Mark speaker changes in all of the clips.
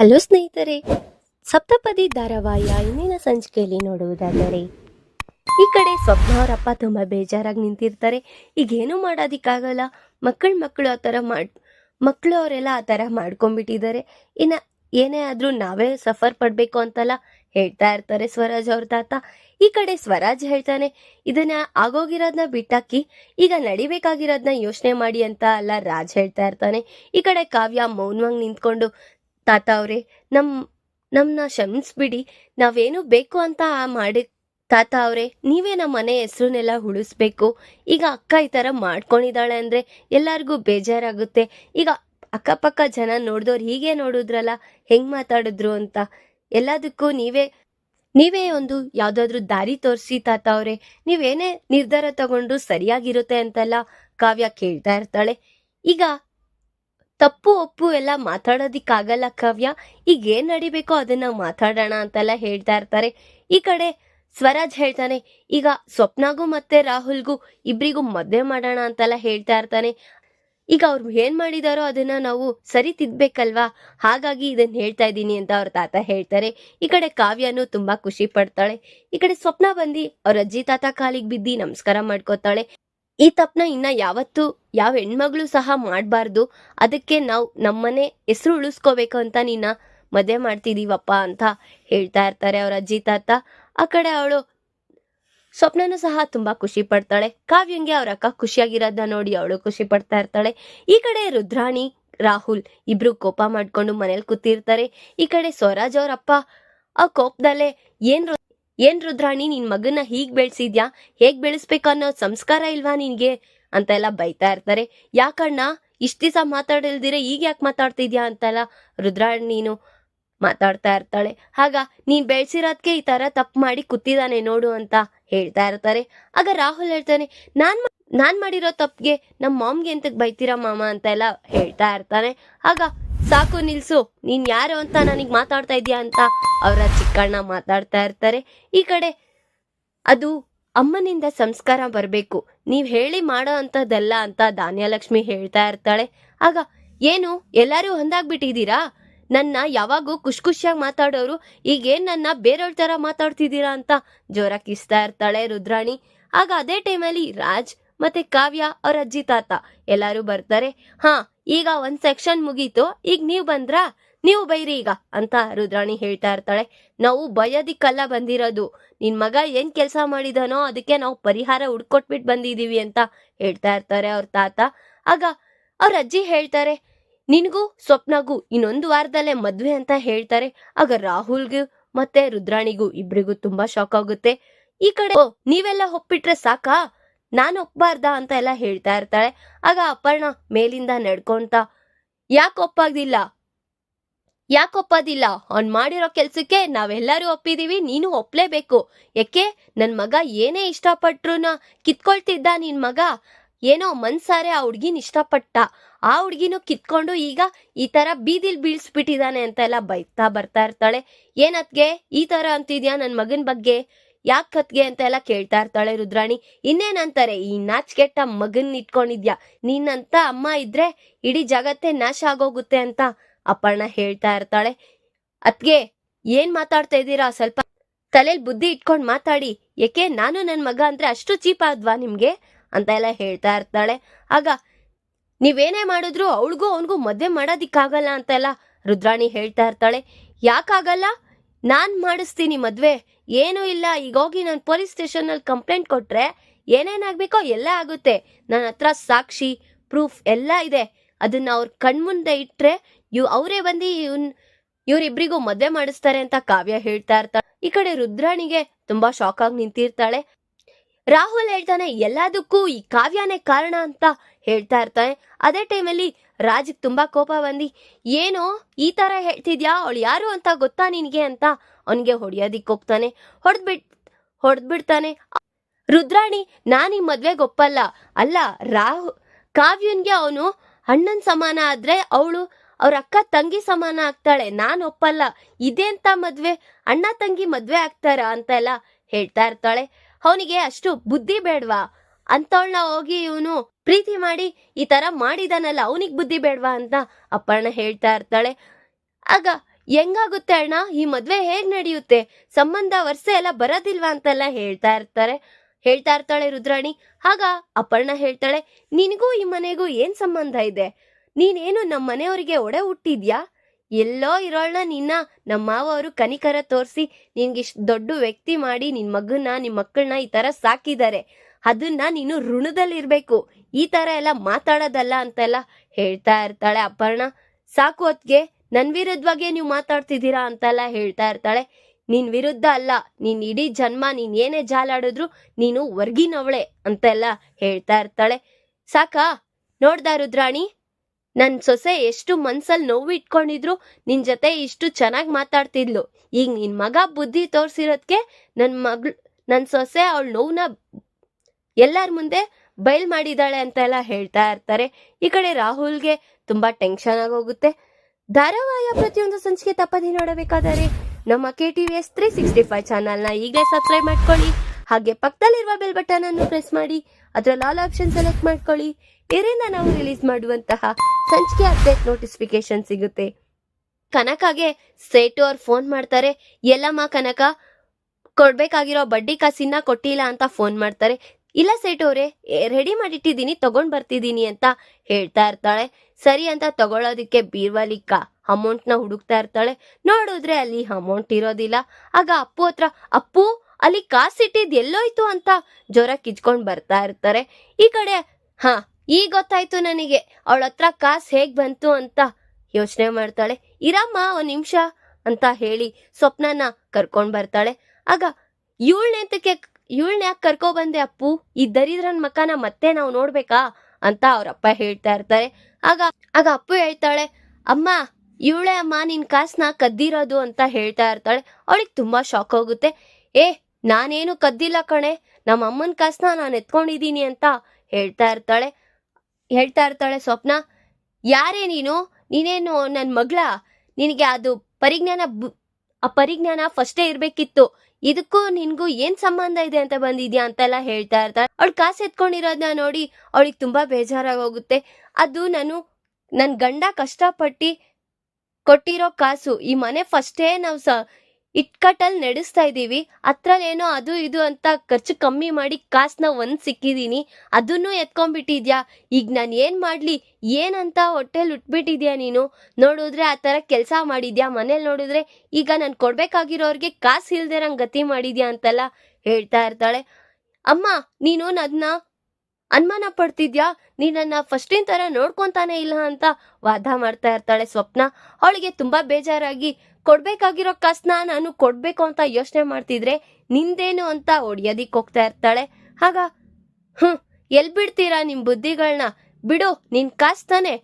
Speaker 1: Hello ಸ್ನೇಹಿತರೆ, ಸಪ್ತಪದಿ ಧಾರಾವಾಹಿಯ ಇಂದಿನ ಸಂಚಿಕೆಯಲ್ಲಿ ನೋಡುವುದಾದರೆ, ಈ ಕಡೆ ಸ್ವಪ್ನ ಅವರಪ್ಪ ತುಂಬ ಬೇಜಾರಾಗಿ ನಿಂತಿರ್ತಾರೆ. ಈಗೇನು ಮಾಡೋದಿಕ್ಕಾಗಲ್ಲ. ಮಕ್ಕಳು ಮಕ್ಕಳು ಆ ಥರ ಮಾಡ್ ಮಕ್ಕಳು ಅವರೆಲ್ಲ ಆ ಥರ ಮಾಡ್ಕೊಂಡ್ಬಿಟ್ಟಿದ್ದಾರೆ. ಇನ್ನು ಏನೇ ಆದರೂ ನಾವೇ ಸಫರ್ ಪಡಬೇಕು ಅಂತಲ್ಲ ಹೇಳ್ತಾ ಇರ್ತಾರೆ ಸ್ವರಾಜ್ ಅವ್ರ ತಾತ. ಈ ಕಡೆ ಸ್ವರಾಜ್ ಹೇಳ್ತಾನೆ, ಇದನ್ನ ಆಗೋಗಿರೋದನ್ನ ಬಿಟ್ಟಾಕಿ, ಈಗ ನಡಿಬೇಕಾಗಿರೋದನ್ನ ಯೋಚನೆ ಮಾಡಿ ಅಂತ ಅಲ್ಲ ರಾಜ್ ಹೇಳ್ತಾ ಇರ್ತಾನೆ. ಈ ಕಡೆ ಕಾವ್ಯ ಮೌನವಾಗಿ ನಿಂತ್ಕೊಂಡು ತಾತ ಅವರೇ, ನಮ್ ನಮ್ಮನ್ನ ಕ್ಷಮಿಸ್ಬಿಡಿ. ನಾವೇನು ಬೇಕು ಅಂತ ಮಾಡಿ ತಾತ ಅವರೇ, ನೀವೇ ನಮ್ಮ ಮನೆ ಹೆಸ್ರನ್ನೆಲ್ಲ ಉಳಿಸ್ಬೇಕು. ಈಗ ಅಕ್ಕ ಈ ಥರ ಮಾಡ್ಕೊಂಡಿದ್ದಾಳೆ ಅಂದರೆ ಎಲ್ಲರಿಗೂ ಬೇಜಾರಾಗುತ್ತೆ. ಈಗ ಅಕ್ಕಪಕ್ಕ ಜನ ನೋಡಿದವ್ರು ಹೀಗೆ ನೋಡಿದ್ರಲ್ಲ, ಹೆಂಗೆ ಮಾತಾಡಿದ್ರು ಅಂತ. ಎಲ್ಲದಕ್ಕೂ ನೀವೇ ನೀವೇ ಒಂದು ಯಾವುದಾದ್ರೂ ದಾರಿ ತೋರಿಸಿ ತಾತ ಅವರೇ. ನೀವೇನೇ ನಿರ್ಧಾರ ತಗೊಂಡ್ರು ಸರಿಯಾಗಿರುತ್ತೆ ಅಂತೆಲ್ಲ ಕಾವ್ಯ ಕೇಳ್ತಾ ಇರ್ತಾಳೆ. ಈಗ ತಪ್ಪು ಒಪ್ಪು ಎಲ್ಲ ಮಾತಾಡೋದಿಕ್ಕಾಗಲ್ಲ ಕಾವ್ಯ. ಈಗ ಏನ್ ನಡಿಬೇಕೋ ಅದನ್ನ ಮಾತಾಡೋಣ ಅಂತೆಲ್ಲ ಹೇಳ್ತಾ ಇರ್ತಾರೆ. ಈ ಕಡೆ ಸ್ವರಾಜ್ ಹೇಳ್ತಾನೆ, ಈಗ ಸ್ವಪ್ನಾಗೂ ಮತ್ತೆ ರಾಹುಲ್ಗೂ ಇಬ್ರಿಗೂ ಮದ್ವೆ ಮಾಡೋಣ ಅಂತೆಲ್ಲ ಹೇಳ್ತಾ ಇರ್ತಾನೆ. ಈಗ ಅವ್ರು ಏನ್ ಮಾಡಿದಾರೋ ಅದನ್ನ ನಾವು ಸರಿ ತಿದ್ಬೇಕಲ್ವಾ? ಹಾಗಾಗಿ ಇದನ್ನ ಹೇಳ್ತಾ ಇದ್ದೀನಿ ಅಂತ ಅವ್ರ ತಾತ ಹೇಳ್ತಾರೆ. ಈ ಕಡೆ ಕಾವ್ಯನು ತುಂಬಾ ಖುಷಿ ಪಡ್ತಾಳೆ. ಈ ಕಡೆ ಸ್ವಪ್ನ ಬಂದು ಅವ್ರ ಅಜ್ಜಿ ತಾತ ಕಾಲಿಗೆ ಬಿದ್ದಿ ನಮಸ್ಕಾರ ಮಾಡ್ಕೋತಾಳೆ. ಈ ತಪ್ಪನ ಇನ್ನ ಯಾವತ್ತು ಯಾವ ಹೆಣ್ಮಗಳು ಸಹ ಮಾಡಬಾರ್ದು. ಅದಕ್ಕೆ ನಾವು ನಮ್ಮನೆ ಹೆಸರು ಉಳಿಸ್ಕೋಬೇಕು ಅಂತ ನಿನ್ನ ಮದುವೆ ಮಾಡ್ತಿದೀವಪ್ಪ ಅಂತ ಹೇಳ್ತಾ ಇರ್ತಾರೆ ಅವ್ರ ಅಜ್ಜಿ, ತಾತ. ಆ ಕಡೆ ಅವಳು ಸ್ವಪ್ನನು ಸಹ ತುಂಬಾ ಖುಷಿ ಪಡ್ತಾಳೆ. ಕಾವ್ಯಂಗೆ ಅವ್ರ ಅಕ್ಕ ಖುಷಿಯಾಗಿರೋದನ್ನ ನೋಡಿ ಅವಳು ಖುಷಿ ಪಡ್ತಾ ಇರ್ತಾಳೆ. ಈ ಕಡೆ ರುದ್ರಾಣಿ, ರಾಹುಲ್ ಇಬ್ರು ಕೋಪ ಮಾಡ್ಕೊಂಡು ಮನೇಲಿ ಕೂತಿರ್ತಾರೆ. ಈ ಕಡೆ ಸ್ವರಾಜ್ ಅವ್ರಪ್ಪ ಆ ಕೋಪದಲ್ಲೇ ಏನ್ ಏನ್ ರುದ್ರಾಣಿ, ನಿನ್ ಮಗನ್ನ ಹೀಗ್ ಬೆಳ್ಸಿದ್ಯಾ? ಹೇಗ್ ಬೆಳೆಸ್ಬೇಕು ಅನ್ನೋ ಸಂಸ್ಕಾರ ಇಲ್ವಾ ನಿನ್ಗೆ? ಅಂತೆಲ್ಲ ಬೈತಾ ಇರ್ತಾರೆ. ಯಾಕಣ್ಣ, ಇಷ್ಟ ದಿವಸ ಮಾತಾಡಿಲ್ದಿರ ಈಗ ಯಾಕೆ ಮಾತಾಡ್ತಿದ್ಯಾ ಅಂತೆಲ್ಲ ರುದ್ರಾಣಿ ನೀನು ಮಾತಾಡ್ತಾ ಇರ್ತಾಳೆ. ಆಗ, ನೀನ್ ಬೆಳ್ಸಿರೋದ್ಕೆ ಈ ತರ ತಪ್ಪು ಮಾಡಿ ಕೂತಿದ್ದಾನೆ ನೋಡು ಅಂತ ಹೇಳ್ತಾ ಇರ್ತಾರೆ. ಆಗ ರಾಹುಲ್ ಹೇಳ್ತಾನೆ, ನಾನ್ ನಾನ್ ಮಾಡಿರೋ ತಪ್ಪಿಗೆ ನಮ್ಮ ಮಾಮ್ಗೆ ಎಂತಕ್ ಬೈತೀರಾ ಮಾಮ ಅಂತೆಲ್ಲ ಹೇಳ್ತಾ ಇರ್ತಾನೆ. ಆಗ ಸಾಕು ನಿಲ್ಸು, ನೀನ್ ಯಾರು ಅಂತ ನನಗ್ ಮಾತಾಡ್ತಾ ಇದೀಯಾ ಅಂತ ಅವರ ಚಿಕ್ಕಣ್ಣ ಮಾತಾಡ್ತಾ ಇರ್ತಾರೆ. ಈ ಕಡೆ ಅದು ಅಮ್ಮನಿಂದ ಸಂಸ್ಕಾರ ಬರಬೇಕು. ನೀವ್ ಹೇಳಿ ಮಾಡೋ ಅಂಥದ್ದಲ್ಲ ಅಂತ ಧಾನ್ಯಲಕ್ಷ್ಮಿ ಹೇಳ್ತಾ ಇರ್ತಾಳೆ. ಆಗ, ಏನು, ಎಲ್ಲರೂ ಹೊಂದಾಗ್ಬಿಟ್ಟಿದ್ದೀರಾ? ನನ್ನ ಯಾವಾಗೂ ಖುಷಿ ಖುಷಿಯಾಗಿ ಮಾತಾಡೋರು, ಈಗೇನು ನನ್ನ ಬೇರೆಯವ್ರ ತರ ಮಾತಾಡ್ತಿದ್ದೀರಾ ಅಂತ ಜೋರ ಕಿಸ್ತಾ ಇರ್ತಾಳೆ ರುದ್ರಾಣಿ. ಆಗ ಅದೇ ಟೈಮಲ್ಲಿ ರಾಜ್ ಮತ್ತೆ ಕಾವ್ಯ ಅವ್ರ ಅಜ್ಜಿ ತಾತ ಎಲ್ಲರೂ ಬರ್ತಾರೆ. ಹಾ ಈಗ ಒಂದ್ ಸೆಕ್ಷನ್ ಮುಗೀತು. ಈಗ ನೀವ್ ಬಂದ್ರಾ? ನೀವು ಬೈರಿ ಈಗ ಅಂತ ರುದ್ರಾಣಿ ಹೇಳ್ತಾ ಇರ್ತಾಳೆ. ನಾವು ಭಯದಿಕ್ಕಲ್ಲ ಬಂದಿರೋದು. ನಿನ್ ಮಗ ಏನ್ ಕೆಲಸ ಮಾಡಿದಾನೋ ಅದಕ್ಕೆ ನಾವು ಪರಿಹಾರ ಹುಡ್ಕೊಟ್ಬಿಟ್ಟು ಬಂದಿದೀವಿ ಅಂತ ಹೇಳ್ತಾ ಇರ್ತಾರೆ ಅವ್ರ ತಾತ. ಆಗ ಅವ್ರ ಅಜ್ಜಿ ಹೇಳ್ತಾರೆ ನಿನಗೂ ಸ್ವಪ್ನಗೂ ಇನ್ನೊಂದು ವಾರದಲ್ಲೇ ಮದ್ವೆ ಅಂತ ಹೇಳ್ತಾರೆ. ಆಗ ರಾಹುಲ್ಗೂ ಮತ್ತೆ ರುದ್ರಾಣಿಗೂ ಇಬ್ರಿಗೂ ತುಂಬಾ ಶಾಕ್ ಆಗುತ್ತೆ. ಈ ಕಡೆ "ಓ, ನೀವೆಲ್ಲ ಒಪ್ಪಿಟ್ರೆ ಸಾಕಾ? ನಾನು ಒಪ್ಬಾರ್ದಾ ಅಂತ ಎಲ್ಲ ಹೇಳ್ತಾ ಇರ್ತಾಳೆ. ಆಗ ಅಪರ್ಣ ಮೇಲಿಂದ ನಡ್ಕೊಂತ, ಯಾಕೆ ಒಪ್ಪಾಗ್ದಿಲ್ಲ? ಯಾಕೆ ಒಪ್ಪೋದಿಲ್ಲ? ಅವ್ನ್ ಮಾಡಿರೋ ಕೆಲ್ಸಕ್ಕೆ ನಾವೆಲ್ಲರೂ ಒಪ್ಪಿದೀವಿ, ನೀನು ಒಪ್ಲೇಬೇಕು. ಯಾಕೆ? ನನ್ ಮಗ ಏನೇ ಇಷ್ಟಪಟ್ರುನ ಕಿತ್ಕೊಳ್ತಿದ್ದ ನಿನ್ ಮಗ. ಏನೋ ಮನ್ಸಾರೆ ಆ ಹುಡ್ಗಿನ ಇಷ್ಟಪಟ್ಟ. ಆ ಹುಡ್ಗಿನೂ ಕಿತ್ಕೊಂಡು ಈಗ ಈ ತರ ಬೀದಿಲ್ ಬೀಳ್ಸ್ಬಿಟ್ಟಿದಾನೆ ಅಂತ ಎಲ್ಲ ಬೈತಾ ಬರ್ತಾ ಇರ್ತಾಳೆ. ಏನತ್ಗೆ ಈ ತರ ಅಂತಿದ್ಯಾ ನನ್ ಮಗನ್ ಬಗ್ಗೆ? ಯಾಕ್ ಕತ್ಗೆ ಅಂತ ಎಲ್ಲ ಕೇಳ್ತಾ ಇರ್ತಾಳೆ ರುದ್ರಾಣಿ? ಇನ್ನೇನಂತಾರೆ? ಈ ನಾಚ್ಕೆಟ್ಟ ಮಗನ್ ಇಟ್ಕೊಂಡಿದ್ಯಾ? ನೀನಂತ ಅಮ್ಮ ಇದ್ರೆ ಇಡೀ ಜಗತ್ತೇ ನಾಶ ಆಗೋಗುತ್ತೆ ಅಂತ ಅಪ್ಪಣ್ಣ ಹೇಳ್ತಾ ಇರ್ತಾಳೆ. ಅತ್ಗೆ, ಏನ್ ಮಾತಾಡ್ತಾ ಇದ್ದೀರಾ? ಸ್ವಲ್ಪ ತಲೆಯಲ್ಲಿ ಬುದ್ಧಿ ಇಟ್ಕೊಂಡು ಮಾತಾಡಿ. ಯಾಕೆ ನಾನು ನನ್ನ ಮಗ ಅಂದ್ರೆ ಅಷ್ಟು ಚೀಪ್ ಆದ್ವಾ ನಿಮ್ಗೆ? ಅಂತ ಎಲ್ಲ ಹೇಳ್ತಾ ಇರ್ತಾಳೆ. ಆಗ, ನೀವೇನೇ ಮಾಡಿದ್ರು ಅವಳಿಗೂ ಅವನಿಗೂ ಮದ್ವೆ ಮಾಡೋದಿಕ್ಕಾಗಲ್ಲ ಅಂತೆಲ್ಲ ರುದ್ರಾಣಿ ಹೇಳ್ತಾ ಇರ್ತಾಳೆ. ಯಾಕಾಗಲ್ಲ? ನಾನ್ ಮಾಡಿಸ್ತೀನಿ ಮದ್ವೆ. ಏನೂ ಇಲ್ಲ. ಈಗ ಹೋಗಿ ನಾನು ಪೊಲೀಸ್ ಸ್ಟೇಷನಲ್ಲಿ ಕಂಪ್ಲೇಂಟ್ ಕೊಟ್ರೆ ಏನೇನಾಗ್ಬೇಕೋ ಎಲ್ಲ ಆಗುತ್ತೆ. ನನ್ನ ಹತ್ರ ಸಾಕ್ಷಿ, ಪ್ರೂಫ್ ಎಲ್ಲ ಇದೆ. ಅದನ್ನ ಅವ್ರ ಕಣ್ಮುಂದೆ ಇಟ್ರೆ ಇವ್ ಅವರೇ ಬಂದು ಇವನ್, ಇವ್ರಿಬ್ರಿಗೂ ಮದ್ವೆ ಮಾಡಿಸ್ತಾರೆ ಅಂತ ಕಾವ್ಯ ಹೇಳ್ತಾ ಇರ್ತಾಳೆ. ಈ ಕಡೆ ರುದ್ರಾಣಿಗೆ ತುಂಬಾ ಶಾಕ್ ಆಗಿ ನಿಂತಿರ್ತಾಳೆ. ರಾಹುಲ್ ಹೇಳ್ತಾನೆ, ಎಲ್ಲದಕ್ಕೂ ಈ ಕಾವ್ಯನೇ ಕಾರಣ ಅಂತ ಹೇಳ್ತಾ ಇರ್ತಾನೆ ಅದೇ ಟೈಮಲ್ಲಿ ರಾಜ್ಗೆ ತುಂಬಾ ಕೋಪ ಬಂದಿ, ಏನೋ ಈ ತರ ಹೇಳ್ತಿದ್ಯಾ? ಅವಳು ಯಾರು ಅಂತ ಗೊತ್ತಾ ನಿನಗೆ ಅಂತ? ಅವನಿಗೆ ಹೊಡಿಯೋದಿಕ್ ಹೋಗ್ತಾನೆ ಹೊಡೆದ್ಬಿಟ್, ಹೊಡೆದ್ಬಿಡ್ತಾನೆ. ರುದ್ರಾಣಿ, ನಾನು ಈ ಮದ್ವೆಗೆ ಒಪ್ಪಲ್ಲ. ಅಲ್ಲ, ರಾಹು, ಕಾವ್ಯನ್ಗೆ ಅವನು ಅಣ್ಣನ ಸಮಾನ ಆದ್ರೆ ಅವಳು ಅವ್ರ ಅಕ್ಕ ತಂಗಿ ಸಮಾನ ಆಗ್ತಾಳೆ. ನಾನು ಒಪ್ಪಲ್ಲ. ಇದೆಂತ ಮದ್ವೆ? ಅಣ್ಣ ತಂಗಿ ಮದ್ವೆ ಆಗ್ತಾರ ಅಂತ ಎಲ್ಲ ಹೇಳ್ತಾ ಇರ್ತಾಳೆ. ಅವನಿಗೆ ಅಷ್ಟು ಬುದ್ಧಿ ಬೇಡ್ವಾ? ಅಂತವಳನ್ನ ಹೋಗಿ ಇವನು ಪ್ರೀತಿ ಮಾಡಿ ಈ ತರ ಮಾಡಿದಾನಲ್ಲ, ಅವನಿಗೆ ಬುದ್ಧಿ ಬೇಡವಾ ಅಂತ ಅಪ್ಪಣ್ಣ ಹೇಳ್ತಾ ಇರ್ತಾಳೆ. ಆಗ ಹೆಂಗಾಗುತ್ತೆ ಅಣ್ಣ, ಈ ಮದ್ವೆ ಹೇಗ್ ನಡೆಯುತ್ತೆ? ಸಂಬಂಧ ವರ್ಷ ಎಲ್ಲ ಬರೋದಿಲ್ವಾ ಅಂತೆಲ್ಲ ಹೇಳ್ತಾ ಇರ್ತಾರೆ. ಹೇಳ್ತಾ ಇರ್ತಾಳೆ ರುದ್ರಾಣಿ. ಆಗ ಅಪ್ಪಣ್ಣ ಹೇಳ್ತಾಳೆ, ನಿನಗೂ ಈ ಮನೆಗೂ ಏನ್ ಸಂಬಂಧ ಇದೆ? ನೀನೇನು ನಮ್ಮ ಮನೆಯವರಿಗೆ ಒಡೆ ಹುಟ್ಟಿದ್ಯಾ? ಎಲ್ಲೋ ಇರೋಳ್ನ ನಿನ್ನ ನಮ್ಮ ಮಾವ ಅವರು ಕನಿಕರ ತೋರಿಸಿ ನಿನ್ಗಿಷ್ಟು ದೊಡ್ಡ ವ್ಯಕ್ತಿ ಮಾಡಿ ನಿನ್ ಮಗನ್ನ, ನಿಮ್ ಮಕ್ಕಳನ್ನ ಈ ತರ ಸಾಕಿದ್ದಾರೆ. ಅದನ್ನ ನೀನು ಋಣದಲ್ಲಿರ್ಬೇಕು. ಈ ತರ ಎಲ್ಲ ಮಾತಾಡೋದಲ್ಲ ಅಂತೆಲ್ಲ ಹೇಳ್ತಾ ಇರ್ತಾಳೆ ಅಪರ್ಣ. ಸಾಕು ಹೊತ್ಗೆ, ನನ್ ವಿರುದ್ಧವಾಗೆ ನೀವು ಮಾತಾಡ್ತಿದ್ದೀರಾ ಅಂತೆಲ್ಲ ಹೇಳ್ತಾ ಇರ್ತಾಳೆ. ನಿನ್ ವಿರುದ್ಧ ಅಲ್ಲ, ನೀನ್ ಇಡೀ ಜನ್ಮ ನೀನ್ ಏನೇ ಜಾಲಾಡಿದ್ರು ನೀನು ವರ್ಗಿನವಳೆ ಅಂತೆಲ್ಲ ಹೇಳ್ತಾ ಇರ್ತಾಳೆ. ಸಾಕಾ? ನೋಡ್ದಾ ರುದ್ರಾಣಿ? ನನ್ ಸೊಸೆ ಎಷ್ಟು ಮನ್ಸಲ್ಲಿ ನೋವು ಇಟ್ಕೊಂಡಿದ್ರು, ನಿನ್ ಜೊತೆ ಇಷ್ಟು ಚೆನ್ನಾಗಿ ಮಾತಾಡ್ತಿದ್ಲು. ಈಗ ನಿನ್ ಮಗ ಬುದ್ಧಿ ತೋರ್ಸಿರೋದ್ಕೆ ನನ್ ಮಗ್ಳು, ನನ್ ಸೊಸೆ ಅವಳ ನೋವನ್ನ ಎಲ್ಲರ ಮುಂದೆ ಬಯಲ್ ಮಾಡಿದಾಳೆ ಅಂತೆಲ್ಲ ಹೇಳ್ತಾ ಇರ್ತಾರೆ. ಈ ಕಡೆ ರಾಹುಲ್ಗೆ ತುಂಬಾ ಟೆನ್ಷನ್ ಆಗೋಗುತ್ತೆ. ಧಾರಾವಾಹಿಯ ಪ್ರತಿಯೊಂದು ಸಂಚಿಕೆ ತಪ್ಪದೆ ನೋಡಬೇಕಾದರೆ ನಮ್ಮ K T V S three sixty five ಚಾನಲ್ನ ಈಗಲೇ ಸಬ್ಸ್ಕ್ರೈಬ್ ಮಾಡ್ಕೊಳ್ಳಿ. ಹಾಗೆ ಪಕ್ಕದಲ್ಲಿರುವ ಬೆಲ್ ಬಟನ್ ಅನ್ನು ಪ್ರೆಸ್ ಮಾಡಿ, ಅದರಲ್ಲಿ ಆಲ್ ಆಪ್ಷನ್ ಸೆಲೆಕ್ಟ್ ಮಾಡ್ಕೊಳ್ಳಿ. ಇದರಿಂದ ನಾವು ರಿಲೀಸ್ ಮಾಡುವಂತಹ ಸಂಚಿಕೆ ಅಪ್ಡೇಟ್ ನೋಟಿಫಿಕೇಶನ್ ಸಿಗುತ್ತೆ. ಕನಕಾಗೆ ಸೇಟು ಅವ್ರು ಫೋನ್ ಮಾಡ್ತಾರೆ. ಎಲ್ಲಮ್ಮ ಕನಕ, ಕೊಡ್ಬೇಕಾಗಿರೋ ಬಡ್ಡಿ ಕಾಸಿನ ಕೊಟ್ಟಿಲ್ಲ ಅಂತ ಫೋನ್ ಮಾಡ್ತಾರೆ. ಇಲ್ಲ ಸೇಟು ಅವರೇ ರೆಡಿ ಮಾಡಿಟ್ಟಿದ್ದೀನಿ, ತಗೊಂಡ್ ಬರ್ತಿದ್ದೀನಿ ಅಂತ ಹೇಳ್ತಾ ಇರ್ತಾಳೆ. ಸರಿ ಅಂತ ತಗೊಳ್ಳೋದಿಕ್ಕೆ ಬೀರ್ವಾಲಿಕ್ಕ ನ ಹುಡುಕ್ತಾ ಇರ್ತಾಳೆ. ನೋಡಿದ್ರೆ ಅಲ್ಲಿ ಅಮೌಂಟ್ ಇರೋದಿಲ್ಲ. ಆಗ ಅಪ್ಪು ಹತ್ರ, ಅಪ್ಪು, ಅಲ್ಲಿ ಕಾಸಿಟ್ಟಿದ್ ಎಲ್ಲೋಯ್ತು ಅಂತ ಜ್ವರ ಕಿಚ್ಕೊಂಡ್ ಬರ್ತಾ ಇರ್ತಾರೆ. ಈ ಕಡೆ, ಹಾ, ಈಗ ಗೊತ್ತಾಯ್ತು ನನಗೆ. ಅವಳ ಹತ್ರ ಕಾಸ್ ಹೇಗ್ ಬಂತು ಅಂತ ಯೋಚನೆ ಮಾಡ್ತಾಳೆ. ಇರಮ್ಮ, ಒಂದ್ ನಿಮಿಷ, ಅಂತ ಹೇಳಿ ಸ್ವಪ್ನನ ಕರ್ಕೊಂಡ್ ಬರ್ತಾಳೆ. ಆಗ ಇವಳ್ನೆಂತಕ್ಕೆ ಇವಳನ್ನ ಯಾಕೆ ಕರ್ಕೊ ಬಂದೆ ಅಪ್ಪು? ಈ ದರಿದ್ರನ್ ಮಕ್ಕನ ಮತ್ತೆ ನಾವು ನೋಡ್ಬೇಕಾ? ಅಂತ ಅವ್ರಪ್ಪ ಹೇಳ್ತಾ ಇರ್ತಾರೆ. ಆಗ ಆಗ ಅಪ್ಪು ಹೇಳ್ತಾಳೆ, ಅಮ್ಮ, ಇವಳೆ ಅಮ್ಮ ನಿನ್ ಕಾಸ್ನ ಕದ್ದಿರೋದು ಅಂತ ಹೇಳ್ತಾ ಇರ್ತಾಳೆ. ಅವಳಿಗೆ ತುಂಬಾ ಶಾಕ್ ಹೋಗುತ್ತೆ. ಏ, ನಾನೇನು ಕದ್ದಿಲ್ಲ ಕಣೆ. ನಮ್ಮ ಅಮ್ಮನ ಕಾಸ್ನ ನಾನು ಎತ್ಕೊಂಡಿದ್ದೀನಿ ಅಂತ ಹೇಳ್ತಾ ಇರ್ತಾಳೆ. ಹೇಳ್ತಾ ಇರ್ತಾಳೆ ಸ್ವಪ್ನ. ಯಾರೇ ನೀನು? ನೀನೇನು ನನ್ನ ಮಗಳ? ನಿನಗೆ ಅದು ಪರಿಜ್ಞಾನ ಆ ಪರಿಜ್ಞಾನ ಫಸ್ಟೇ ಇರ್ಬೇಕಿತ್ತು. ಇದಕ್ಕೂ ನಿನ್ಗೂ ಏನ್ ಸಂಬಂಧ ಇದೆ ಅಂತ ಬಂದಿದ್ಯಾ ಅಂತೆಲ್ಲ ಹೇಳ್ತಾ ಇರ್ತಾರೆ ಅವಳು ಕಾಸು ಎತ್ಕೊಂಡಿರೋದನ್ನ ನೋಡಿ ಅವಳಿಗೆ ತುಂಬಾ ಬೇಜಾರಾಗಿ ಹೋಗುತ್ತೆ ಅದು ನಾನು ನನ್ನ ಗಂಡ ಕಷ್ಟಪಟ್ಟು ಕೊಟ್ಟಿರೋ ಕಾಸು, ಈ ಮನೆ ಫಸ್ಟೇ ನಾವು ಸ ಇಟ್ಕಟ್ಟಲ್ಲಿ ನಡೆಸ್ತಾ ಇದ್ದೀವಿ. ಅದ್ರಲ್ಲೇನೋ ಅದು ಇದು ಅಂತ ಖರ್ಚು ಕಮ್ಮಿ ಮಾಡಿ ಕಾಸನ್ನ ಒಂದು ಸಿಕ್ಕಿದ್ದೀನಿ ಅದನ್ನೂ ಎತ್ಕೊಂಡ್ಬಿಟ್ಟಿದ್ಯಾ? ಈಗ ನಾನು ಏನು ಮಾಡಲಿ? ಏನಂತ ಹೊಟ್ಟೆಲಿ ಉಟ್ಬಿಟ್ಟಿದ್ಯಾ ನೀನು? ನೋಡಿದ್ರೆ ಆ ಥರ ಕೆಲಸ ಮಾಡಿದ್ಯಾ? ಮನೇಲಿ ನೋಡಿದ್ರೆ ಈಗ ನಾನು ಕೊಡಬೇಕಾಗಿರೋರಿಗೆ ಕಾಸು ಇಲ್ದಿರಂಗ್ ಗತಿ ಮಾಡಿದ್ಯಾ ಅಂತೆಲ್ಲ ಹೇಳ್ತಾ ಇರ್ತಾಳೆ. ಅಮ್ಮ, ನೀನು ನನ್ನ ಅನುಮಾನ ಪಡ್ತಿದ್ಯಾ? ನೀನನ್ನ ಫಸ್ಟಿನ ತರ ನೋಡ್ಕೊಂತಾನೆ ಇಲ್ಲ ಅಂತ ವಾದ ಮಾಡ್ತಾ ಇರ್ತಾಳೆ ಸ್ವಪ್ನ. ಅವಳಿಗೆ ತುಂಬಾ ಬೇಜಾರಾಗಿ, ಕೊಡ್ಬೇಕಾಗಿರೋ ಕಾಸನ್ನ ನಾನು ಕೊಡ್ಬೇಕು ಅಂತ ಯೋಚನೆ ಮಾಡ್ತಿದ್ರೆ ನಿಂದೇನು ಅಂತ ಹೊಡಿಯೋದಿಕ್ ಹೋಗ್ತಾ ಇರ್ತಾಳೆ. ಆಗ, ಹ್ಮ್, ಎಲ್ ಬಿಡ್ತೀರಾ ನಿಮ್ ಬುದ್ಧಿಗಳನ್ನ ಬಿಡು, ನಿನ್ ಕಾಸ್ ತಾನೆ.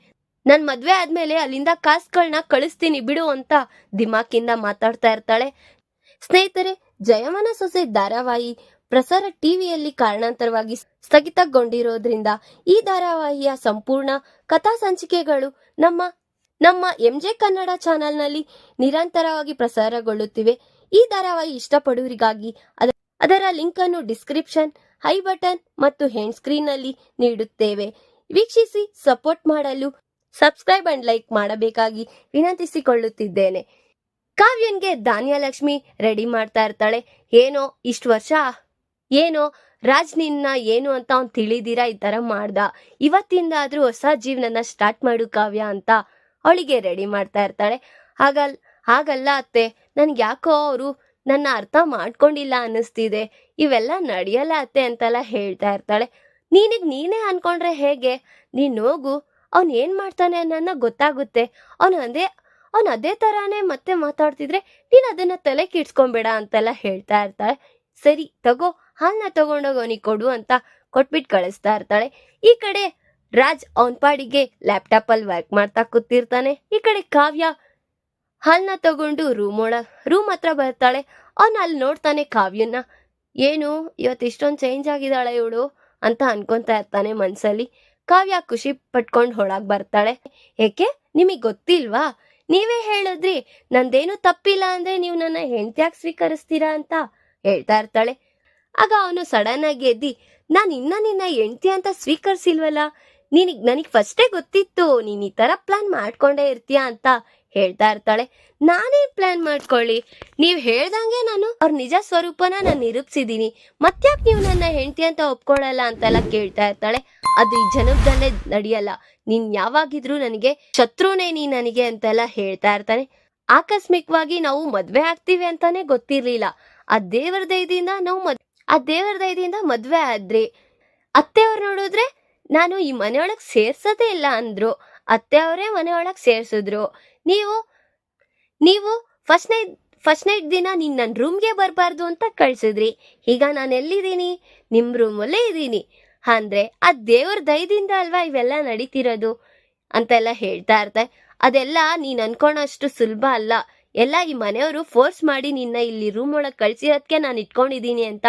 Speaker 1: ನನ್ ಮದ್ವೆ ಆದ್ಮೇಲೆ ಅಲ್ಲಿಂದ ಕಾಸ್ಗಳನ್ನ ಕಳಿಸ್ತೀನಿ ಬಿಡು ಅಂತ ದಿಮಾಕಿಂದ ಮಾತಾಡ್ತಾ ಇರ್ತಾಳೆ. ಸ್ನೇಹಿತರೆ ಜಯಮನ ಸೊಸೆ ಧಾರಾವಾಹಿ ಪ್ರಸಾರ ಟಿವಿಯಲ್ಲಿ ಕಾರಣಾಂತರವಾಗಿ ಸ್ಥಗಿತಗೊಂಡಿರೋದ್ರಿಂದ ಈ ಧಾರಾವಾಹಿಯ ಸಂಪೂರ್ಣ ಕಥಾ ಸಂಚಿಕೆಗಳು ನಮ್ಮ ನಮ್ಮ ಎಂಜೆ ಕನ್ನಡ ಚಾನೆಲ್ನಲ್ಲಿ ನಿರಂತರವಾಗಿ ಪ್ರಸಾರಗೊಳ್ಳುತ್ತಿವೆ. ಈ ಧಾರಾವಾಹಿ ಇಷ್ಟಪಡುವರಿಗಾಗಿ ಅದರ ಲಿಂಕ್ ಅನ್ನು ಡಿಸ್ಕ್ರಿಪ್ಷನ್, ಹೈ ಬಟನ್ ಮತ್ತು ಹೆಂಡ್ ಸ್ಕ್ರೀನ್ನಲ್ಲಿ ನೀಡುತ್ತೇವೆ. ವೀಕ್ಷಿಸಿ, ಸಪೋರ್ಟ್ ಮಾಡಲು ಸಬ್ಸ್ಕ್ರೈಬ್ ಅಂಡ್ ಲೈಕ್ ಮಾಡಬೇಕಾಗಿ ವಿನಂತಿಸಿಕೊಳ್ಳುತ್ತಿದ್ದೇನೆ. ಕಾವ್ಯನ್ಗೆ ಧಾನ್ಯಲಕ್ಷ್ಮಿ ರೆಡಿ ಮಾಡ್ತಾ ಇರ್ತಾಳೆ. ಏನೋ ಇಷ್ಟು ವರ್ಷ ಏನೋ, ರಾಜ್ ನಿನ್ನ ಏನು ಅಂತ ಅವ್ನು ತಿಳಿದಿರಾ? ಈ ತರ ಮಾಡ್ದ. ಇವತ್ತಿಂದ ಆದ್ರೂ ಹೊಸ ಜೀವನನ ಸ್ಟಾರ್ಟ್ ಮಾಡು ಕಾವ್ಯ ಅಂತ ಅವಳಿಗೆ ರೆಡಿ ಮಾಡ್ತಾ ಇರ್ತಾಳೆ. ಹಾಗಲ್, ಹಾಗಲ್ಲ ಅತ್ತೆ, ನನ್ಗೆ ಯಾಕೋ ಅವರು ನನ್ನ ಅರ್ಥ ಮಾಡ್ಕೊಂಡಿಲ್ಲ ಅನ್ನಿಸ್ತಿದೆ. ಇವೆಲ್ಲ ನಡೆಯಲ್ಲ ಅತ್ತೆ ಅಂತೆಲ್ಲ ಹೇಳ್ತಾ ಇರ್ತಾಳೆ. ನೀನಿಗ್ ನೀನೇ ಅನ್ಕೊಂಡ್ರೆ ಹೇಗೆ? ನೀನ್ ಹೋಗು. ಅವ್ನ್ ಏನ್ ಮಾಡ್ತಾನೆ ಅನ್ನೋನ್ನ ಗೊತ್ತಾಗುತ್ತೆ. ಅವನು ಅದೇ, ಅವ್ನು ಅದೇ ತರಾನೇ ಮತ್ತೆ ಮಾತಾಡ್ತಿದ್ರೆ ನೀನು ಅದನ್ನ ತಲೆ ಕಿಡ್ಸ್ಕೊಂಬೇಡ ಅಂತೆಲ್ಲ ಹೇಳ್ತಾ ಇರ್ತಾಳೆ. ಸರಿ, ತಗೋ. ಹಾಲ್ನ ತಗೊಂಡೋಗಿ, ಅವನಿಗೆ ಕೊಡು ಅಂತ ಕೊಟ್ಬಿಟ್ಟು ಕಳಿಸ್ತಾ ಇರ್ತಾಳೆ. ಈ ಕಡೆ ರಾಜ್ ಅವನ್ ಪಾಡಿಗೆ ಲ್ಯಾಪ್ಟಾಪ್ ಅಲ್ಲಿ ವರ್ಕ್ ಮಾಡ್ತಾ ಕೂತಿರ್ತಾನೆ. ಈ ಕಡೆ ಕಾವ್ಯ ಹಾಲ್ನ ತಗೊಂಡು ರೂಮ್ ಒಳ ರೂಮ್ ಹತ್ರ ಬರ್ತಾಳೆ. ಅವನ್ ಅಲ್ಲಿ ನೋಡ್ತಾನೆ ಕಾವ್ಯನ ಏನು ಇವತ್ತು ಇಷ್ಟೊಂದು ಚೇಂಜ್ ಆಗಿದ್ದಾಳೆ ಇವಳು ಅಂತ ಅನ್ಕೊಂತಾ ಇರ್ತಾನೆ ಮನ್ಸಲ್ಲಿ. ಕಾವ್ಯ ಖುಷಿ ಪಟ್ಕೊಂಡು ಒಳಗ್ ಬರ್ತಾಳೆ. ಏಕೆ, ನಿಮಗ್ ಗೊತ್ತಿಲ್ವಾ? ನೀವೇ ಹೇಳಿದ್ರಿ, ನಂದೇನು ತಪ್ಪಿಲ್ಲ ಅಂದ್ರೆ ನೀವು ನನ್ನ ಹೆಂಡತಿಯಾಗಿ ಸ್ವೀಕರಿಸ್ತೀರಾ ಅಂತ ಹೇಳ್ತಾ ಇರ್ತಾಳೆ. ಆಗ ಅವನು ಸಡನ್ ಆಗಿ ಎದ್ದಿ, ನಾನು ಇನ್ನ ನಿನ್ನ ಹೆಂಡತಿ ಅಂತ ಸ್ವೀಕರಿಸಿಲ್ವಲ್ಲ? ನಿನಗ್, ನನಗ್ ಫಸ್ಟೇ ಗೊತ್ತಿತ್ತು ನೀನ್ ಈ ತರ ಪ್ಲಾನ್ ಮಾಡ್ಕೊಂಡೇ ಇರ್ತೀಯ ಅಂತ ಹೇಳ್ತಾ ಇರ್ತಾಳೆ. ನಾನೇ ಪ್ಲಾನ್ ಮಾಡ್ಕೊಳ್ಳಿ. ನೀವ್ ಹೇಳ್ದಂಗೆ ನಾನು ಅವ್ರ ನಿಜ ಸ್ವರೂಪನ ನಾನು ನಿರೂಪಿಸಿದೀನಿ. ಮತ್ತ್ಯಾಕ್ ನೀವು ನನ್ನ ಹೆಂಡತಿ ಅಂತ ಒಪ್ಕೊಳ್ಳಲ್ಲ ಅಂತೆಲ್ಲ ಕೇಳ್ತಾ ಇರ್ತಾಳೆ. ಅದು ಈ ಜನಪದಲ್ಲೇ ನಡೆಯಲ್ಲ. ನೀನ್ ಯಾವಾಗಿದ್ರು ನನಗೆ ಶತ್ರುನೇ ನೀ ನನಗೆ ಅಂತೆಲ್ಲ ಹೇಳ್ತಾ ಇರ್ತಾನೆ. ಆಕಸ್ಮಿಕವಾಗಿ ನಾವು ಮದ್ವೆ ಆಗ್ತೀವಿ ಅಂತಾನೆ ಗೊತ್ತಿರ್ಲಿಲ್ಲ. ಆ ದೇವರ ದೈದಿಂದ ನಾವು ಆ ದೇವರ ದಯದಿಂದ ಮದುವೆ ಆದ್ರಿ ಅತ್ತೆಯವ್ರು ನೋಡಿದ್ರೆ, ನಾನು ಈ ಮನೆಯೊಳಗೆ ಸೇರ್ಸೋದೇ ಇಲ್ಲ ಅಂದ್ರು. ಅತ್ತೆಯವರೇ ಮನೆಯೊಳಗೆ ಸೇರ್ಸಿದ್ರು. ನೀವು ನೀವು ಫಸ್ಟ್ ನೈಟ್ ಫಸ್ಟ್ ನೈಟ್ ದಿನ ನೀನ್ ನನ್ನ ರೂಮ್ಗೆ ಬರಬಾರ್ದು ಅಂತ ಕಳ್ಸಿದ್ರಿ. ಈಗ ನಾನು ಎಲ್ಲಿದ್ದೀನಿ? ನಿಮ್ಮ ರೂಮಲ್ಲೇ ಇದ್ದೀನಿ. ಅಂದ್ರೆ ಆ ದೇವ್ರ ದಯದಿಂದ ಅಲ್ವಾ ಇವೆಲ್ಲ ನಡೀತಿರೋದು? ಅಂತೆಲ್ಲ ಹೇಳ್ತಾ ಇರ್ತಾರೆ ಅದೆಲ್ಲ ನೀನ್ ಅನ್ಕೊಳ್ಳೋಷ್ಟು ಸುಲಭ ಅಲ್ಲ. ಎಲ್ಲ ಈ ಮನೆಯವರು ಫೋರ್ಸ್ ಮಾಡಿ ನಿನ್ನ ಇಲ್ಲಿ ರೂಮ್ ಒಳಗೆ ಕಳ್ಸಿರೋದಕ್ಕೆ ನಾನು ಇಟ್ಕೊಂಡಿದ್ದೀನಿ ಅಂತ.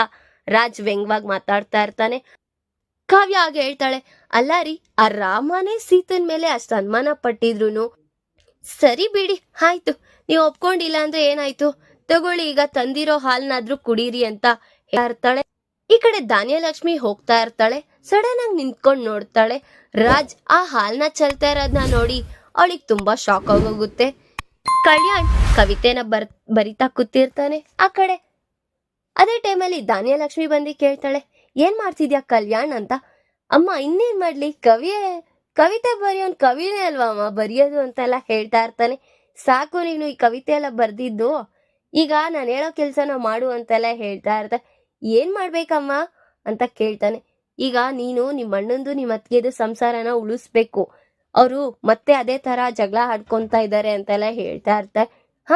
Speaker 1: ರಾಜ್ ವ್ಯಂಗ್ವಾಗಿ ಮಾತಾಡ್ತಾ ಇರ್ತಾನೆ. ಕಾವ್ಯ ಹಾಗೆ ಹೇಳ್ತಾಳೆ, ಅಲ್ಲ ರೀ, ಆ ರಾಮನೇ ಸೀತನ್ ಮೇಲೆ ಅಷ್ಟು ಅನುಮಾನ ಪಟ್ಟಿದ್ರು ಸರಿ ಬಿಡಿ, ಆಯ್ತು. ನೀವು ಒಪ್ಕೊಂಡಿಲ್ಲ ಅಂದ್ರೆ ಏನಾಯ್ತು? ತಗೊಳ್ಳಿ, ಈಗ ತಂದಿರೋ ಹಾಲ್ನಾದ್ರೂ ಕುಡೀರಿ ಅಂತ ಹೇಳ್ತಾಳೆ ಈ ಕಡೆ ಧಾನ್ಯಲಕ್ಷ್ಮಿ ಹೋಗ್ತಾ ಇರ್ತಾಳೆ, ಸಡನ್ ಆಗಿ ನಿಂತ್ಕೊಂಡು ನೋಡ್ತಾಳೆ, ರಾಜ್, ಆ ಹಾಲ್ನ ಚಲ್ತಾ ಇರೋದ್ನ ನೋಡಿ ಅವಳಿಗೆ ತುಂಬಾ ಶಾಕ್ ಆಗೋಗುತ್ತೆ. ಕಲ್ಯಾಣ್ ಕವಿತೆನ ಬರ್, ಬರಿತಾ ಕೂತಿರ್ತಾನೆ. ಆ ಕಡೆ ಅದೇ ಟೈಮಲ್ಲಿ ಧಾನ್ಯಲಕ್ಷ್ಮಿ ಬಂದು ಕೇಳ್ತಾಳೆ, ಏನ್ ಮಾಡ್ತಿದ್ಯಾ ಕಲ್ಯಾಣ್ ಅಂತ? ಅಮ್ಮ, ಇನ್ನೇನ್ ಮಾಡ್ಲಿ? ಕವಿಯೇ, ಕವಿತೆ ಬರೆಯೋನ್ ಕವಿನೇ ಅಲ್ವಾ ಅಮ್ಮ? ಬರೆಯೋದು ಅಂತೆಲ್ಲ ಹೇಳ್ತಾ ಇರ್ತಾನೆ. ಸಾಕು ನೀನು ಈ ಕವಿತೆ ಎಲ್ಲ ಬರ್ದಿದ್ದು. ಈಗ ನಾನು ಹೇಳೋ ಕೆಲ್ಸನ ಮಾಡು ಅಂತೆಲ್ಲ ಹೇಳ್ತಾ ಇರ್ತಾನೆ ಏನ್ ಮಾಡ್ಬೇಕಮ್ಮ? ಅಂತ ಕೇಳ್ತಾನೆ. ಈಗ ನೀನು ನಿಮ್ಮ ಅಣ್ಣಂದು ನಿಮ್ಮ ಅತ್ತಿಗೆದು ಸಂಸಾರನ ಉಳಿಸ್ಬೇಕು. ಅವರು ಮತ್ತೆ ಅದೇ ತರ ಜಗಳ ಆಡ್ಕೊಂತ ಇದ್ದಾರೆ ಅಂತೆಲ್ಲ ಹೇಳ್ತಾ ಇರ್ತಾರೆ ಹ,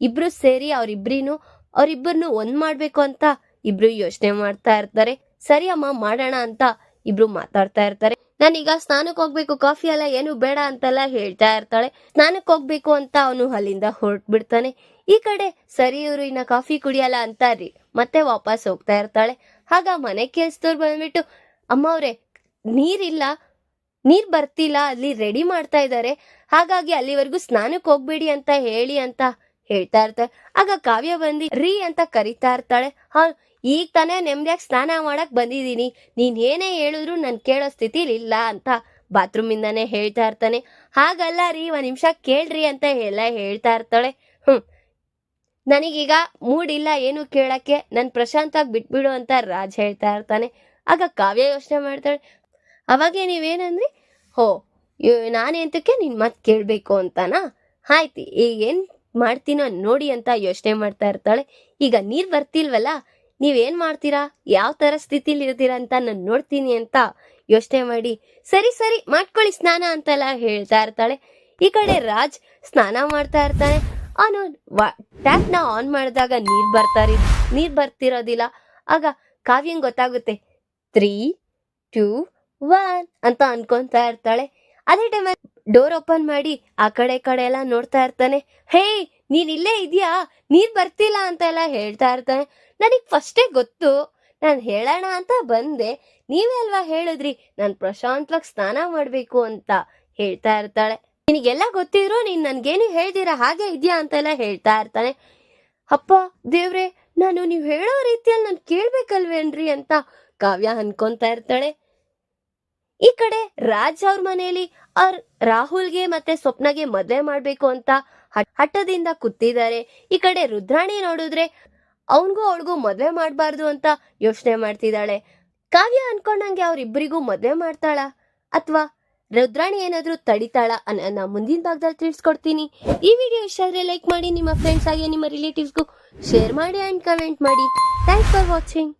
Speaker 1: ಇಬ್ರು ಸೇರಿ ಅವ್ರಿಬ್ರಿನು ಅವ್ರಿಬ್ಬರನ್ನು ಒಂದ್ ಮಾಡ್ಬೇಕು ಅಂತ ಇಬ್ರು ಯೋಚನೆ ಮಾಡ್ತಾ ಇರ್ತಾರೆ. ಸರಿ ಅಮ್ಮ, ಮಾಡೋಣ ಅಂತ ಇಬ್ರು ಮಾತಾಡ್ತಾ ಇರ್ತಾರೆ. ನಾನೀಗ ಸ್ನಾನಕ್ಕೆ ಹೋಗ್ಬೇಕು, ಕಾಫಿ ಎಲ್ಲ ಏನು ಬೇಡ ಅಂತೆಲ್ಲ ಹೇಳ್ತಾ ಇರ್ತಾಳೆ. ಸ್ನಾನಕ್ಕೆ ಹೋಗ್ಬೇಕು ಅಂತ ಅವನು ಅಲ್ಲಿಂದ ಹೊರಟ್ಬಿಡ್ತಾನೆ. ಈ ಕಡೆ ಸರಿ ಇವರು ಇನ್ನ ಕಾಫಿ ಕುಡಿಯಲ್ಲ ರೀ, ಮತ್ತೆ ವಾಪಸ್ ಹೋಗ್ತಾ ಇರ್ತಾಳೆ. ಆಗ ಮನೆ ಕೆಲ್ಸದವ್ರು ಬಂದ್ಬಿಟ್ಟು, ಅಮ್ಮ ಅವ್ರೆ, ನೀರಿಲ್ಲ, ನೀರ್ ಬರ್ತಿಲ್ಲ, ಅಲ್ಲಿ ರೆಡಿ ಮಾಡ್ತಾ ಇದ್ದಾರೆ ಹಾಗಾಗಿ ಅಲ್ಲಿವರೆಗೂ ಸ್ನಾನಕ್ಕೆ ಹೋಗ್ಬೇಡಿ ಅಂತ ಹೇಳಿ ಅಂತ ಹೇಳ್ತಾ ಇರ್ತಾಳೆ ಆಗ ಕಾವ್ಯ ಬಂದಿ, ರೀ ಅಂತ ಕರಿತಾ ಇರ್ತಾಳೆ. ಹಾ, ಈಗ ತಾನೇ ನೆಮ್ಮದಿಯಾಗಿ ಸ್ನಾನ ಮಾಡಕ್ ಬಂದಿದ್ದೀನಿ. ನೀನ್ ಏನೇ ಹೇಳಿದ್ರು ನನ್ ಕೇಳೋ ಸ್ಥಿತಿಲಿ ಇಲ್ಲ ಅಂತ ಬಾತ್ರೂಮ್ ಇಂದಾನೆ ಹೇಳ್ತಾ ಇರ್ತಾನೆ. ಹಾಗಲ್ಲ ರೀ, ಒಂದ್ ನಿಮಿಷ ಕೇಳ್ರಿ ಅಂತ ಎಲ್ಲ ಹೇಳ್ತಾ ಇರ್ತಾಳೆ. ಹ್ಮ್, ನನಗೀಗ ಮೂಡ್ ಇಲ್ಲ ಏನು ಕೇಳಕ್ಕೆ. ನನ್ ಪ್ರಶಾಂತಾಗಿ ಬಿಟ್ಬಿಡು ಅಂತ ರಾಜ್ ಹೇಳ್ತಾ ಇರ್ತಾನೆ. ಆಗ ಕಾವ್ಯ ಯೋಚನೆ ಮಾಡ್ತಾಳೆ. ಅವಾಗೆ ನೀವೇನಂದ್ರಿ? ಹೋ ನಾನೆಂತಕ್ಕೆ ನಿನ್ ಮತ್ ಕೇಳ್ಬೇಕು ಅಂತನಾ? ಆಯ್ತು ಈಗ ಏನ್ ಮಾಡ್ತೀನೋ ನೋಡಿ ಅಂತ ಯೋಚನೆ ಮಾಡ್ತಾ ಇರ್ತಾಳೆ. ಈಗ ನೀರ್ ಬರ್ತಿಲ್ವಲ್ಲ, ನೀವೇನ್ ಮಾಡ್ತೀರಾ? ಯಾವ ತರ ಸ್ಥಿತಿಲಿ ಇರ್ತೀರಾ ಅಂತ ನಾನು ನೋಡ್ತೀನಿ ಅಂತ ಯೋಚನೆ ಮಾಡಿ, ಸರಿ ಸರಿ, ಮಾಡ್ಕೊಳ್ಳಿ ಸ್ನಾನ ಅಂತೆಲ್ಲ ಹೇಳ್ತಾ ಇರ್ತಾಳೆ. ಈ ಕಡೆ ರಾಜ್ ಸ್ನಾನ ಮಾಡ್ತಾ ಇರ್ತಾನೆ. ಅವನು ನ ಆನ್ ಮಾಡಿದಾಗ ನೀರ್ ಬರ್ತಾರಿ ನೀರ್ ಬರ್ತಿರೋದಿಲ್ಲ. ಆಗ ಕಾವ್ಯಂಗ್ ಗೊತ್ತಾಗುತ್ತೆ? ತ್ರೀ, ಟೂ, ಒನ್ ಅಂತ ಅನ್ಕೊಂತಾ ಇರ್ತಾಳೆ. ಅದೇ ಟೈಮಲ್ಲಿ ಡೋರ್ ಓಪನ್ ಮಾಡಿ ಆ ಕಡೆ ಕಡೆ ಎಲ್ಲ ನೋಡ್ತಾ ಇರ್ತಾನೆ. ಹೇ ನೀನ್ ಇಲ್ಲೇ ಇದೆಯಾ? ನೀನ್ ಬರ್ತಿಲ್ಲ ಅಂತ ಎಲ್ಲ ಹೇಳ್ತಾ ಇರ್ತಾನೆ. ನನಗ್ ಫಸ್ಟೇ ಗೊತ್ತು. ನಾನು ಹೇಳೋಣ ಅಂತ ಬಂದೆ. ನೀವೇ ಅಲ್ವಾ ಹೇಳಿದ್ರಿ? ನಾನು ಪ್ರಶಾಂತವಾಗಿ ಸ್ನಾನ ಮಾಡ್ಬೇಕು ಅಂತ ಹೇಳ್ತಾ ಇರ್ತಾಳೆ. ನಿನಗೆಲ್ಲ ಗೊತ್ತಿದ್ರು ನೀನ್ ನನ್ಗೇನು ಹೇಳ್ದಿರ? ಹಾಗೆ ಇದೆಯಾ ಅಂತೆಲ್ಲ ಹೇಳ್ತಾ ಇರ್ತಾನೆ. ಅಪ್ಪ, ದೇವ್ರೆ, ನಾನು ನೀವು ಹೇಳೋ ರೀತಿಯಲ್ಲಿ ನಾನು ಕೇಳ್ಬೇಕಲ್ವೇನ್ರಿ? ಅಂತ ಕಾವ್ಯ ಅನ್ಕೊಂತಾ ಇರ್ತಾಳೆ. ಈ ಕಡೆ ರಾಜ್ ಅವ್ರ ಮನೆಯಲ್ಲಿ ಅವ್ರ ರಾಹುಲ್ಗೆ ಮತ್ತೆ ಸ್ವಪ್ನಗೆ ಮದ್ವೆ ಮಾಡ್ಬೇಕು ಅಂತ ಹಠದಿಂದ ಕೂತಿದ್ದಾರೆ. ಈ ಕಡೆ ರುದ್ರಾಣಿ ನೋಡಿದ್ರೆ ಅವನ್ಗೂ ಅವಳಿಗೂ ಮದ್ವೆ ಮಾಡಬಾರ್ದು ಅಂತ ಯೋಚನೆ ಮಾಡ್ತಿದ್ದಾಳೆ. ಕಾವ್ಯ ಅನ್ಕೊಂಡಂಗೆ ಅವರಿಬ್ಬರಿಗೂ ಮದ್ವೆ ಮಾಡ್ತಾಳ ಅಥವಾ ರುದ್ರಾಣಿ ಏನಾದರೂ ತಡಿತಾಳ ಅನ್ನೋದನ್ನ ಮುಂದಿನ ಭಾಗದಲ್ಲಿ ತಿಳಿಸ್ಕೊಡ್ತೀನಿ. ಈ ವಿಡಿಯೋ ಇಷ್ಟ ಆದ್ರೆ ಲೈಕ್ ಮಾಡಿ, ನಿಮ್ಮ ಫ್ರೆಂಡ್ಸ್ ಹಾಗೆ ನಿಮ್ಮ ರಿಲೇಟಿವ್ಸ್ಗೂ ಶೇರ್ ಮಾಡಿ ಅಂಡ್ ಕಮೆಂಟ್ ಮಾಡಿ. Thanks for watching